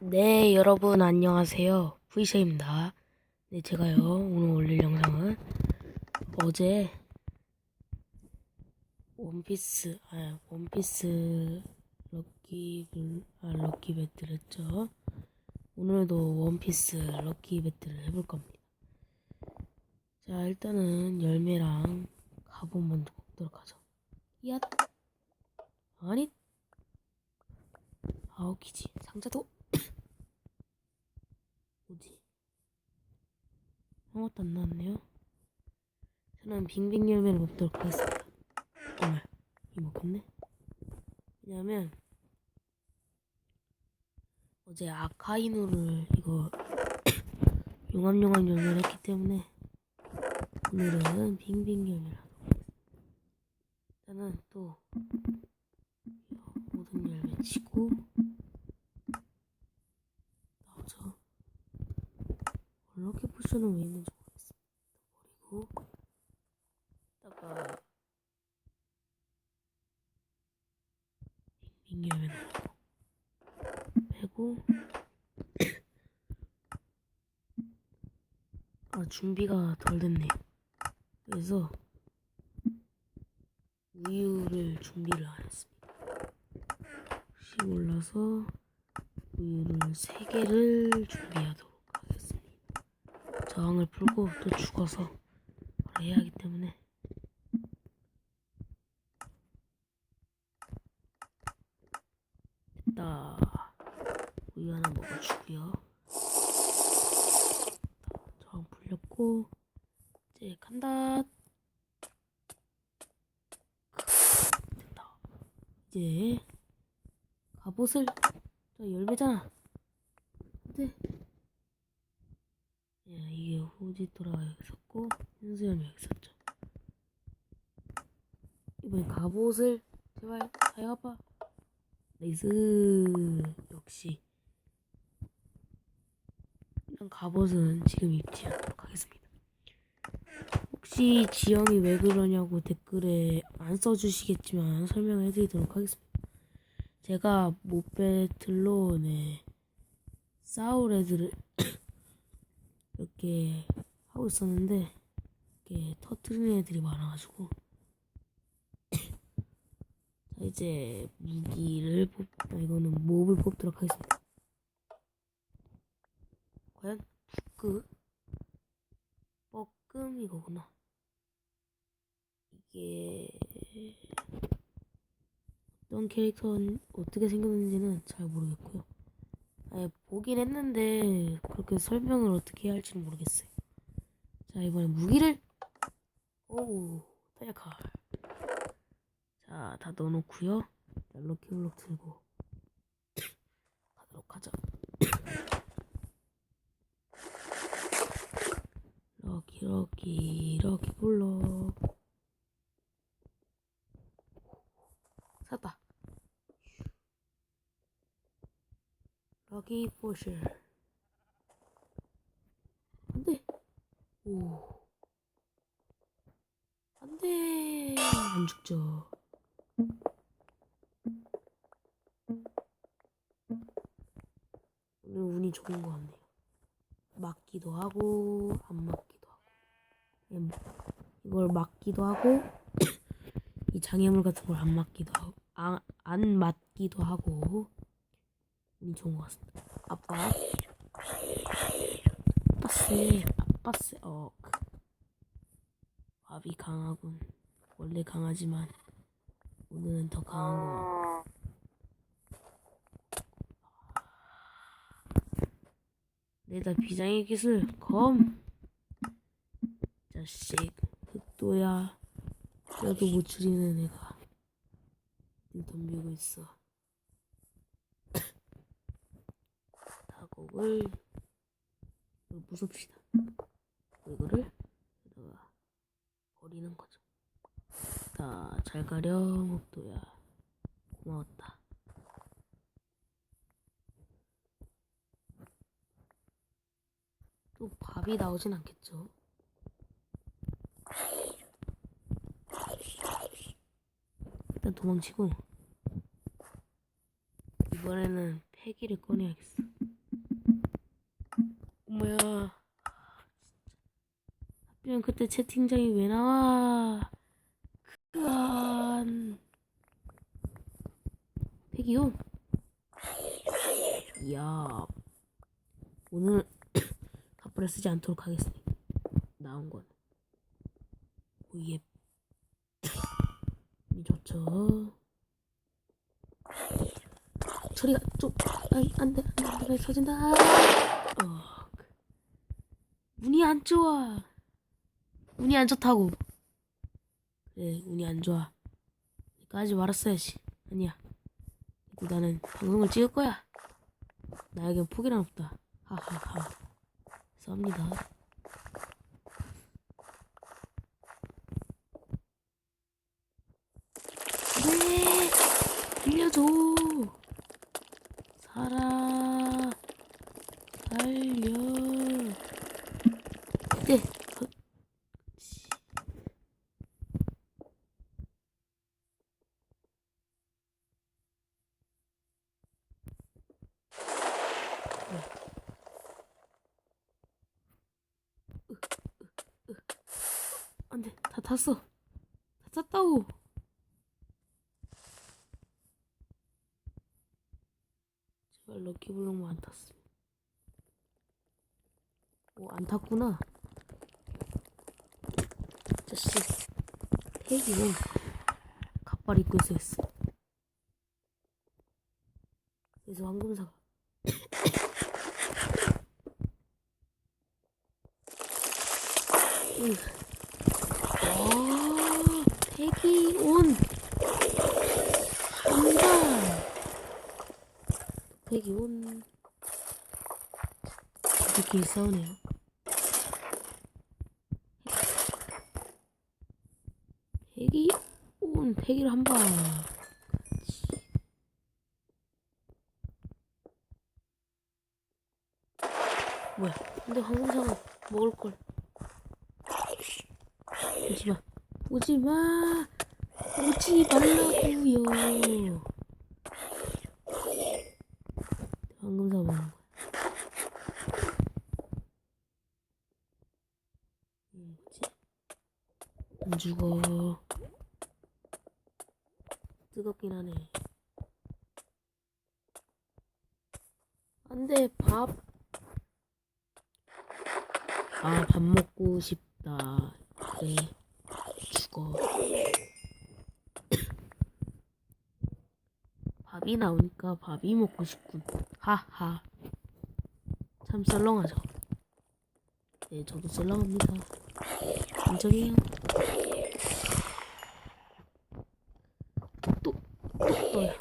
네, 여러분 안녕하세요. 브이샤입니다. 네, 제가요 오늘 올릴 영상은 어제 원피스, 아, 원피스 럭키 블, 아, 럭키 배틀 했죠. 오늘도 원피스 럭키 배틀을 해볼 겁니다. 자, 일단은 열매랑 갑옷 먼저 뽑도록 하죠. 야, 아니, 아웃키지 상자도 뭐지? 아무것도 안 나왔네요. 저는 빙빙 열매를 먹도록 하겠습니다. 정말 이 먹겠네. 왜냐면 어제 아카이누를 이거 용암용암 열매를 했기 때문에 오늘은 빙빙 열매를. 일단은 또 모든 열매 치고 나오죠. 포션은 왜 있는지 모르겠습니다. 버리고 열매 넣고 빼고 아 준비가 덜 됐네요. 그래서 우유를 준비를 안 했습니다. 혹시 몰라서 우유를 3개를 준비하도록. 저항을 풀고 또 죽어서 해야 하기 때문에 됐다. 우유 하나 먹어주고요. 저항 풀렸고 이제 간다. 됐다. 이제 갑옷을 저 열매잖아. 근데 예, 이게 후지토라가 여기 있었고 현수염이 여기 있었죠. 이번에 갑옷을 제발 사용해봐. 나이스 역시 이런 갑옷은 지금 입지 않도록 하겠습니다. 혹시 지영이 왜 그러냐고 댓글에 안 써주시겠지만 설명해드리도록 하겠습니다. 제가 모배틀로 네 싸울 애들을 이렇게 하고 있었는데 이렇게 터트리는 애들이 많아가지고 자 이제 무기를 뽑 아, 이거는 몹을 뽑도록 하겠습니다. 과연 부끄 뻐끔 이거구나. 이게 어떤 캐릭터는 어떻게 생겼는지는 잘 모르겠고요. 보긴 했는데 그렇게 설명을 어떻게 해야 할지는 모르겠어요. 자 이번에 무기를 오 타이칼 자다 넣어놓고요. 자, 럭키블럭 들고 가도록 하죠. 럭키 럭키 럭키블럭 샀다. 럭키 포셔 안돼. 오. 안돼. 안 죽죠. 오늘 운이 좋은 것 같네요. 맞기도 하고 안 맞기도 하고. 예, 이걸 맞기도 하고 이 장애물 같은 걸 안 맞기도 하고 아, 안 맞기도 하고 운이 좋은 것 같습니다. 아빠? 아빠세 아빠세 어 그. 밥이 강하군. 원래 강하지만 오늘은 더 강한 것 같고 내다 비장의 기술 검! 자식 흑도야. 뼈도 못 추리는 애가 늘 덤비고 있어 다 곡을 부숩시다. 이거를 여기다가 버리는 거죠. 자, 잘 가려 목도야. 고마웠다. 또 밥이 나오진 않겠죠? 일단 도망치고 이번에는 폐기를 꺼내야겠어. 뭐야. 하필이면 그때 채팅창이 왜 나와? 그안. 대기요. 이야. 오늘 갑발을 쓰지 않도록 하겠습니다. 나온 건. 오예. 이 좋죠. 소리가 좀, 아이, 안 돼, 안 돼, 안 돼, 터진다. 어. 운이 안 좋아. 운이 안 좋다고. 그래, 운이 안 좋아. 그러니까 하지 말았어야지. 아니야. 그리고 나는 방송을 찍을 거야. 나에겐 포기란 없다. 하하하. 쌉니다. 네, 빌려줘. 살아. 달려. 네. 어, 씨. 안 돼. 다 탔어. 다 탔다고. 제발 럭키블록만 안 탔으면. 오, 안 탔구나. 자식. 갑발 입고 있어야겠어. 그래서 황금사가. 으. 와, 태기 온. 한다. 태기 온. 이렇게 싸우네요. 태기 온. 태기를 한 방. 뭐야? 근데 황금상어 먹을 걸. 오지 마. 오지 마. 오지 말라고요. 황금상어 먹는 거야. 음, 뭐지? 안 죽어. 뜨겁긴 하네. 안 돼, 밥. 아, 밥 먹고 싶다. 그래. 죽어. 밥이 나오니까 밥이 먹고 싶군. 하하. 참 썰렁하죠. 네, 저도 썰렁합니다. 인정해요. 또, 또, 또야.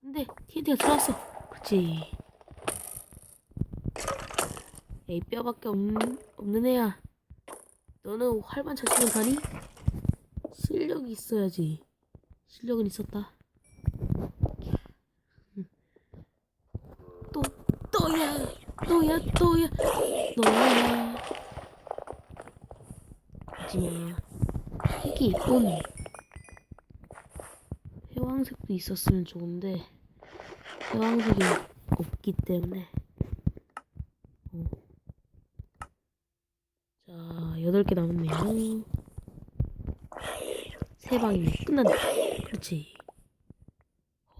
근데, TNT가 들어왔어. 그치. 에이, 뼈밖에 없는, 없는 애야. 너는 활만 잘 치면 가니? 실력이 있어야지. 실력은 있었다. 또, 또야! 또야, 또야! 너야. 하지마. 색이 온. 회왕색도 있었으면 좋은데, 회왕색이 없기 때문에. 어. 자, 여덟 개 남았네요. 세 방이면 끝난다. 그렇지.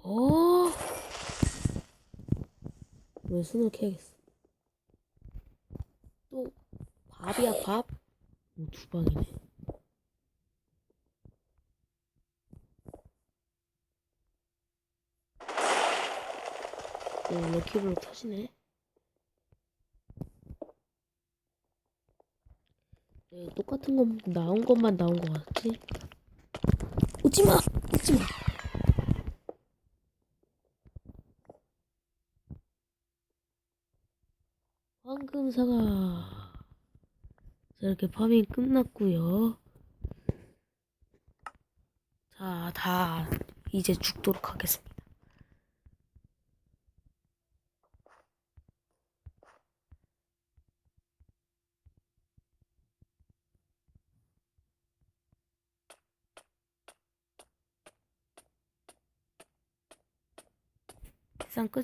어. 왜 손을 캐야겠어. 또 밥이야 밥. 오, 두 방이네. 오, 럭키블록 터지네. 네, 똑같은 건 나온 것만 나온 것 같지? 오지마! 오지마! 황금사가 자, 이렇게 파밍 끝났고요. 자, 다 이제 죽도록 하겠습니다.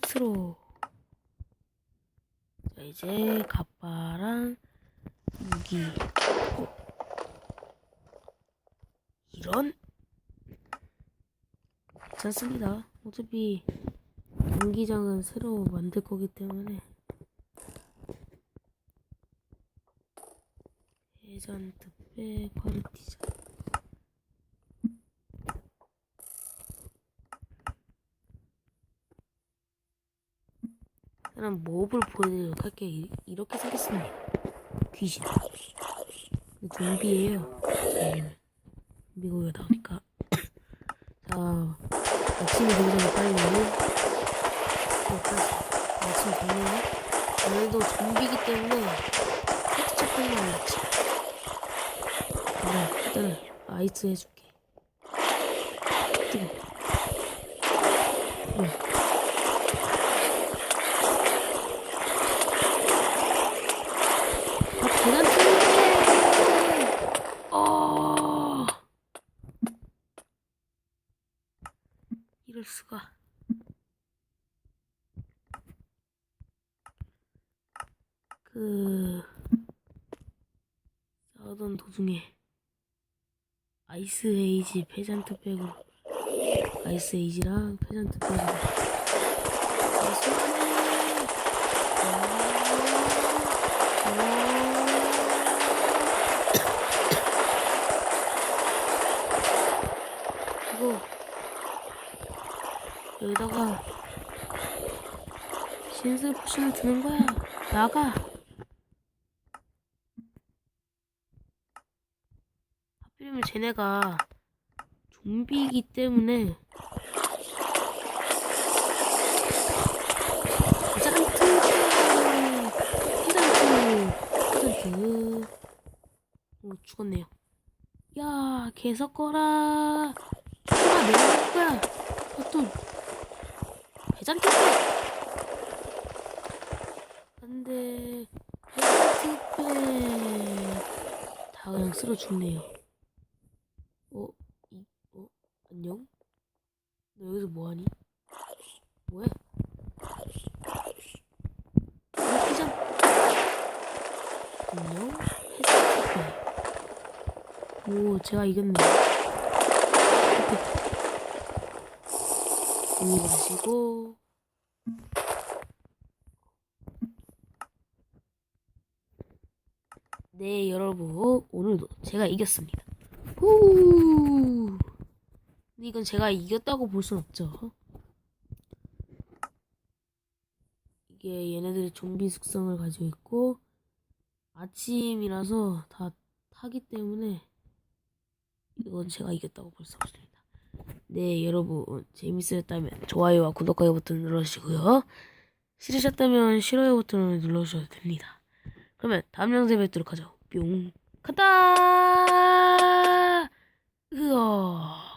끝으로. 자, 자 이제 갑바랑 무기. 어. 이런? 괜찮습니다. 어차피 경기장은 새로 만들 거기 때문에. 해전트 빼 파르티자 그럼 몹을 보여드리도록 할게요. 이- 이렇게 생겼습니다. 귀신. 좀비예요. 네. 왜 나오니까. 자, 되기 전에 빨리. 어, 빨리. 아침 됐네요. 오늘도 좀비기 때문에 살짝 빨리 왔지. 그래, 일단은 아이스 해줄게. 뜨거. 네. 아, 계란 튀김! 어. 이럴 수가. 그 싸우던 도중에 아이스 에이지 페잔트 백으로 아이스 에이지랑 페잔트 백으로 여기다가 신술 포션을 드는 거야. 나가. 하필이면 쟤네가 좀비이기 때문에 오 죽었네요 야 개 섞어라 죽어라 내가 먹을 거야 어떤 해장특배 안돼 해장특배 다 그냥 쓸어 죽네요 어? 이, 어? 안녕? 너 여기서 뭐하니? 뭐해? 피자 안녕 해장특배 오 제가 이겼네 물 마시고 네 여러분. 오늘도 제가 이겼습니다. 후. 이건 제가 이겼다고 볼 순 없죠. 이게 얘네들이 좀비 숙성을 가지고 있고 아침이라서 다 타기 때문에 이건 제가 이겼다고 볼 수 없습니다. 네, 여러분 재밌으셨다면 좋아요와 구독하기 버튼 눌러주시고요. 싫으셨다면 싫어요 버튼을 눌러주셔도 됩니다. 그러면 다음 영상에 뵙도록 하죠. 뿅. 갔다! 으어.